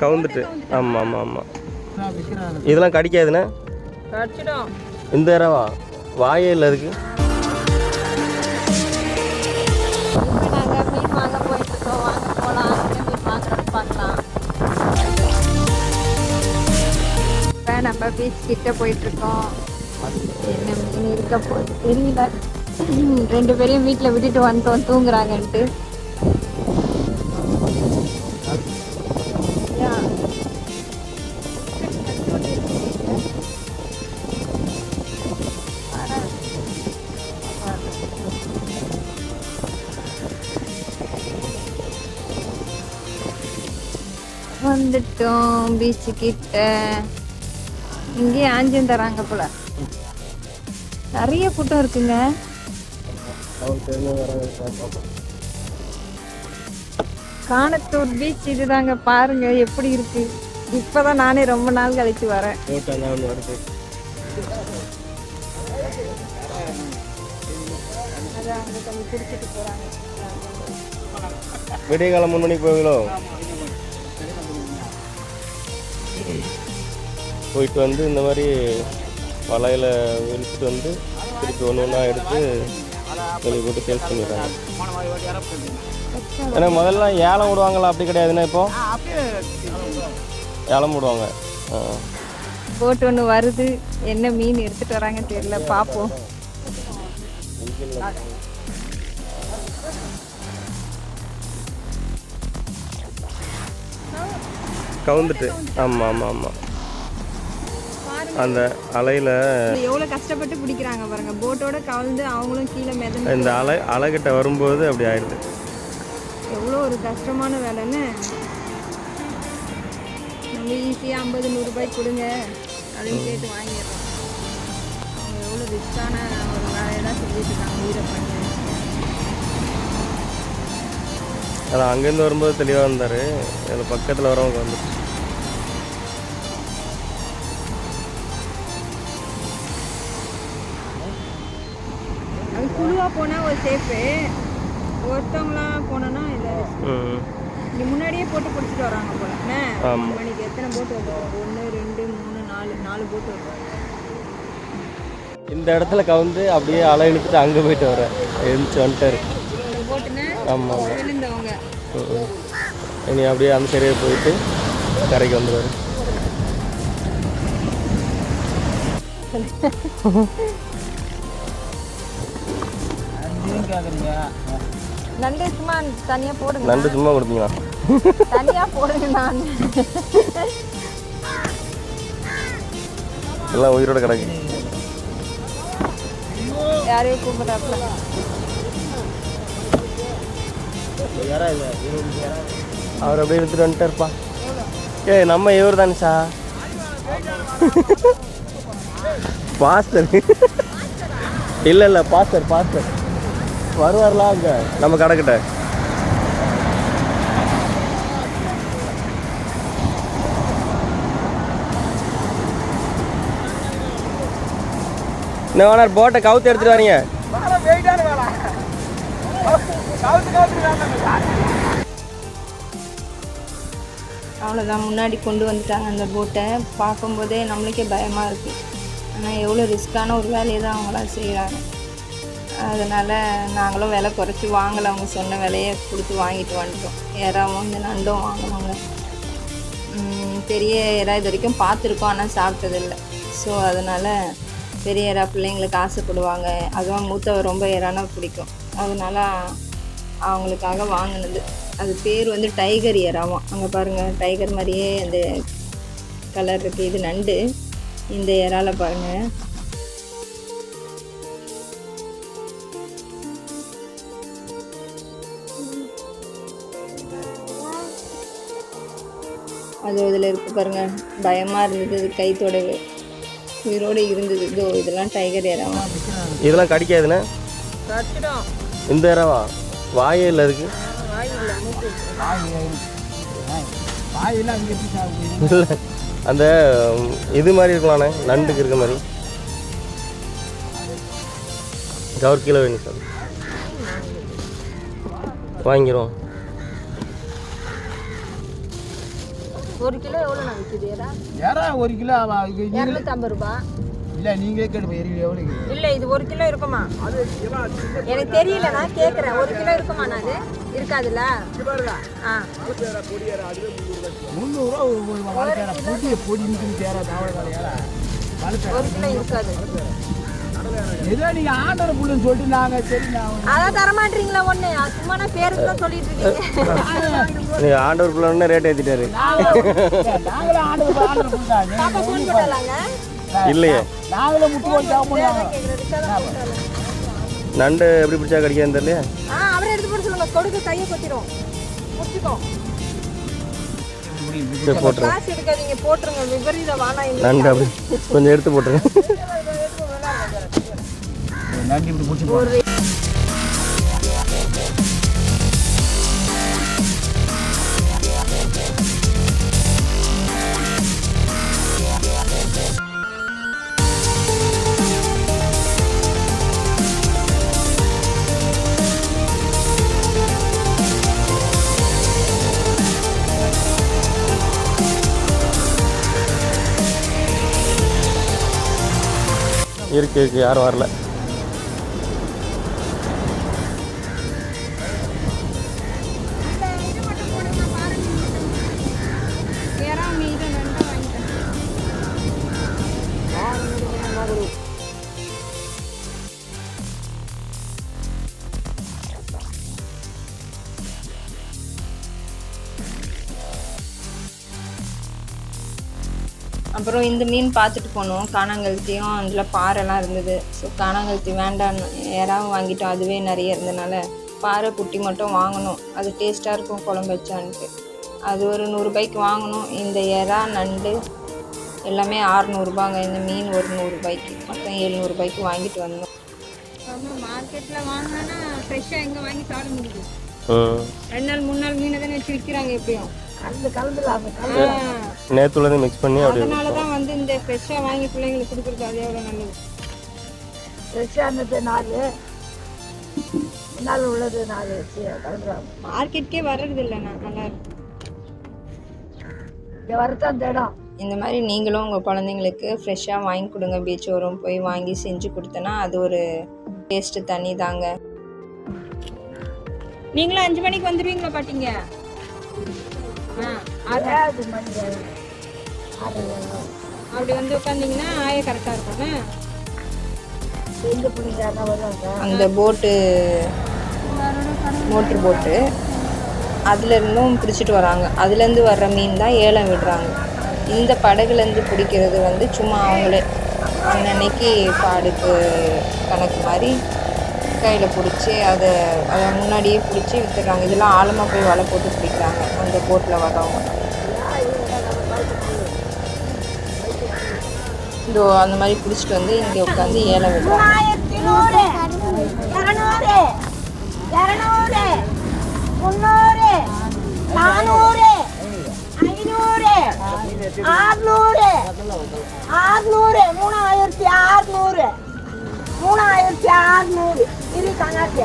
கவுந்துட்டு. ஆமாம் ஆமாம் ஆமாம் இதெல்லாம் கடிக்காதுண்ணே? கடிச்சிடும். இந்த இரவா வாயே இல்லை அதுக்கு. நம்ம பீச் கிட்ட போயிட்டு இருக்கோம் என்ன மீன் இருக்க போகுது தெரியல. ரெண்டு பேரையும் வீட்டில் விட்டுட்டு வந்துட்டோம். தூங்குறாங்கன்ட்டு. வந்துட்டோம் பீச்சு கிட்ட. இங்கேயே ஆஞ்சும் தராங்க போல. நிறைய கூட்டம் இருக்குங்க. காணத்தூர் பீச் இதுதாங்க பாருங்க எப்படி இருக்கு. இப்பதான் நானே ரொம்ப நாள் கழிச்சு வரேன். விடிய காலம் மூணு மணிக்கு போவீங்களோ? போயிட்டு வந்து இந்த மாதிரி வலையில் விரிச்சிட்டு வந்து திருப்பி ஒன்று ஒன்றா எடுத்து வெளியே போட்டு சேல்ஸ் பண்ணிடுறாங்க. ஏன்னா முதல்ல ஏலம் விடுவாங்களா அப்படி கிடையாதுண்ணா இப்போ? ஏலம் விடுவாங்க ஆ. போட் ஒன்று வருது. என்ன மீன் எடுத்துட்டு வராங்கன்னு தெரியல. பார்ப்போம் கவுந்துட்டு. ஆமாம் ஆமாம் ஆமாம் அந்த அலையில் எவ்வளோ கஷ்டப்பட்டு பிடிக்கிறாங்க பாருங்க. போட்டோட கலந்து அவங்களும் கீழே மிதந்து இந்த அலை அலைகிட்ட வரும்போது அப்படி ஆயிடுது. எவ்வளோ ஒரு கஷ்டமான வேலைன்னு நம்ம ஈஸியாக ஐம்பது நூறுரூபாய்க்கு கொடுங்க. அப்படின்னு கேட்டு வாங்கிடுறோம். அவங்க எவ்வளோ ரிச்சான ஒரு வேலையெல்லாம் செஞ்சுட்டு இருக்காங்க உயிரை பண்ணி அதான் அங்கேருந்து வரும்போது தெளிவாக இருந்தார் அதில் பக்கத்தில் வரவங்க வந்து சேஃபு ஒருத்தவங்களாம் போனோன்னா இல்லை. இங்கே முன்னாடியே போட்டு பிடிச்சிட்டு வராங்க போல. என்ன? மணிக்கு எத்தனை போட்டு வருது? ஒன்று ரெண்டு மூணு நாலு நாலு போட்டு வருது. இந்த இடத்துல கவுந்து அப்படியே அலை இழுத்துட்டு அங்கே போயிட்டு வரேன் எழுந்துச்சு வந்துட்டாரு ஆமாம். இனி அப்படியே அந்த சரியாக போயிட்டு கரைக்கு வந்துடுவார் கேட்குறீங்க நண்டு சும்மா தனியாக போடுங்க. நண்டு சும்மா கொடுப்பீங்களா? தனியாக போடுங்க நான். எல்லாம் உயிரோட கிடக்கு. யாரையும் கூப்பிட்றாப்புல அவர் அப்படியே எடுத்துட்டு வந்துட்டாருப்பா ஏய் நம்ம இவர் தானே சா பாஸ்டர் இல்லை இல்லை பாஸ்டர் பாஸ்டர் வருவார்லாம் அங்கே? நம்ம கடைக்கிட்ட. என்ன வேணார் போட்டை கவுத்து எடுத்துட்டு வரீங்க? அவ்வளோதான் முன்னாடி கொண்டு வந்துட்டாங்க அந்த போட்டை பார்க்கும்போதே நம்மளுக்கே பயமாக இருக்குது ஆனால் எவ்வளோ ரிஸ்க்கான ஒரு வேலையை தான் அவங்களாம் செய்கிறாங்க அதனால் நாங்களும் விலை குறைச்சி வாங்கலை. அவங்க சொன்ன விலையை கொடுத்து வாங்கிட்டு வந்துட்டோம். இறாவும் இந்த நண்டும் வாங்கினாங்க. பெரிய இறா இது வரைக்கும் பார்த்துருக்கோம் ஆனால் சாப்பிட்டதில்ல. ஸோ அதனால் பெரிய இறா பிள்ளைங்களுக்கு ஆசைப்படுவாங்க. அதுவும் மூத்தவர் ரொம்ப இறானா பிடிக்கும். அதனால் அவங்களுக்காக வாங்கினது. அது பேர் வந்து டைகர் இறாவாம் அங்கே பாருங்கள் டைகர் மாதிரியே அந்த கலர் இருக்குது இது நண்டு. இந்த இறால பாருங்கள் அது இதில் இருக்கு பாருங்க. பயமாக இருந்தது கை தொடவு. உயிரோடு இருந்தது. இதோ இதெல்லாம் டைகர் இறாவா இதெல்லாம் கடிக்காதுண்ணே. இந்த இரவா வாயே இல்லை இல்லை அந்த இது மாதிரி இருக்கலாண்ணே. நண்டுக்கு இருக்க மாதிரி. ஒரு கிலோ வேணும் சார். வாங்கிரும் ஒரு கிலோ எவ்வளோண்ணா விற்கிது? ஏரா ஏறா ஒரு கிலோ இரநூத்தம்பது ரூபா. இல்லை நீங்களே கேட்டு போய் எவ்வளோ இல்லை இது ஒரு கிலோ இருக்குமா? எனக்கு தெரியல நான் கேட்குறேன் ஒரு கிலோ இருக்குமா நான் அது? இருக்காதுல்ல? ஆ. முந்நூறுரூவா ஒரு பொடி பொடி தேரா ஒரு கிலோ இருக்காது. ஏதோ நீங்கள் ஆண்டர் புள்ளுன்னு சொல்லிட்டு நாங்கள் சரி நான் அதான் தரமாட்டீங்களா ஒன்று சும்மா நான் பேருக்கு தான் சொல்லிட்டு இருக்கீங்க. நீ ஆண்டவர் பிள்ளைன்னு ரேட் ஆண்டர் ஆண்டர் பாப்பா ஃபோன் போடலாங்க இல்லையே. முட்டு போட்டு நண்டு எப்படி பிடிச்சா கடிக்காதுன்னு தெரியலையா? ஆ அவரே எடுத்து போட சொல்லுங்க. கொடுக்க கையை கொத்திரும். முடிச்சுக்கோ சரி போட்டுருங்க. நண்டு அப்படி கொஞ்சம் எடுத்து போட்டுருங்க நன்றி இப்படி பிடிச்சி போகிறேன் இருக்கு இருக்கு யாரும் வரல. அப்புறம் இந்த மீன் பார்த்துட்டு போனோம். காணாங்கழுத்தியும் அதில் பாறைலாம் இருந்தது. ஸோ காணாங்கழுத்தி வேண்டான்னு யாராவது வாங்கிட்டோம் அதுவே நிறைய இருந்தனால பாறை குட்டி மட்டும் வாங்கணும். அது டேஸ்ட்டாக இருக்கும் குழம்பு வச்சான்ட்டு. அது ஒரு நூறுரூபாய்க்கு வாங்கணும். இந்த எறா நண்டு எல்லாமே ஆறுநூறுபாங்க. இந்த மீன் ஒரு நூறுரூபாய்க்கு மொத்தம் எழுநூறுபாய்க்கு வாங்கிட்டு வந்தோம். அப்புறம் மார்க்கெட்டில் வாங்கினா ஃப்ரெஷ்ஷாக எங்கே வாங்கி சாப்பிட முடியுது. ரெண்டு நாள் மூணு நாள் மீனை தானே வச்சு விற்கிறாங்க எப்படியும் கலந்து கலந்துலாம் ஆ. நேற்றுலேருந்து மிக்ஸ் பண்ணி அதனால தான் வந்து இந்த ஃப்ரெஷ்ஷாக வாங்கி பிள்ளைங்களுக்கு கொடுக்குறது அது எவ்வளோ நல்லது? ஃப்ரெஷ்ஷாக இருந்தது நாலு. நாள் உள்ளது நாலு வச்சு கலந்துருவாங்க மார்க்கெட்டுக்கே வர்றது இல்லைண்ணா நல்லா இருக்கு இங்கே வரத்தான் தேடம். இந்த மாதிரி நீங்களும் உங்கள் குழந்தைங்களுக்கு ஃப்ரெஷ்ஷாக வாங்கி கொடுங்க. பீச் ஓரம் போய் வாங்கி செஞ்சு கொடுத்தனா அது ஒரு டேஸ்ட்டு தனி தாங்க. நீங்களும் அஞ்சு மணிக்கு வந்துடுவீங்களா பாட்டிங்க? அப்படி வந்து உட்காந்திங்கன்னா ஆய கரெக்டாக வருவாங்க அந்த போட்டு மோட்ரு போட்டு அதுலேருந்தும் பிடிச்சிட்டு வராங்க. அதுலேருந்து வர்ற மீன் தான் ஏலம் விடுறாங்க. இந்த படகுலேருந்து பிடிக்கிறது வந்து சும்மா அவங்களே. அன்னன்னைக்கு பாடுக்கு கணக்கு மாதிரி கையில் பிடிச்சி அதை அதை முன்னாடியே பிடிச்சி விற்றுறாங்க இதெல்லாம் ஆழமாக போய் வலை போட்டு பிடிக்கிறாங்க அந்த போட்டில் வரவங்க இதோ அந்த மாதிரி பிடிச்சிட்டு வந்து இங்கே உட்காந்து ஏழை விடுறாங்க. ஆறுநூறு மூணாயிரத்தி ஆறுநூறு. மூணாயிரத்தி ஆறுநூறு. இது கணக்கு.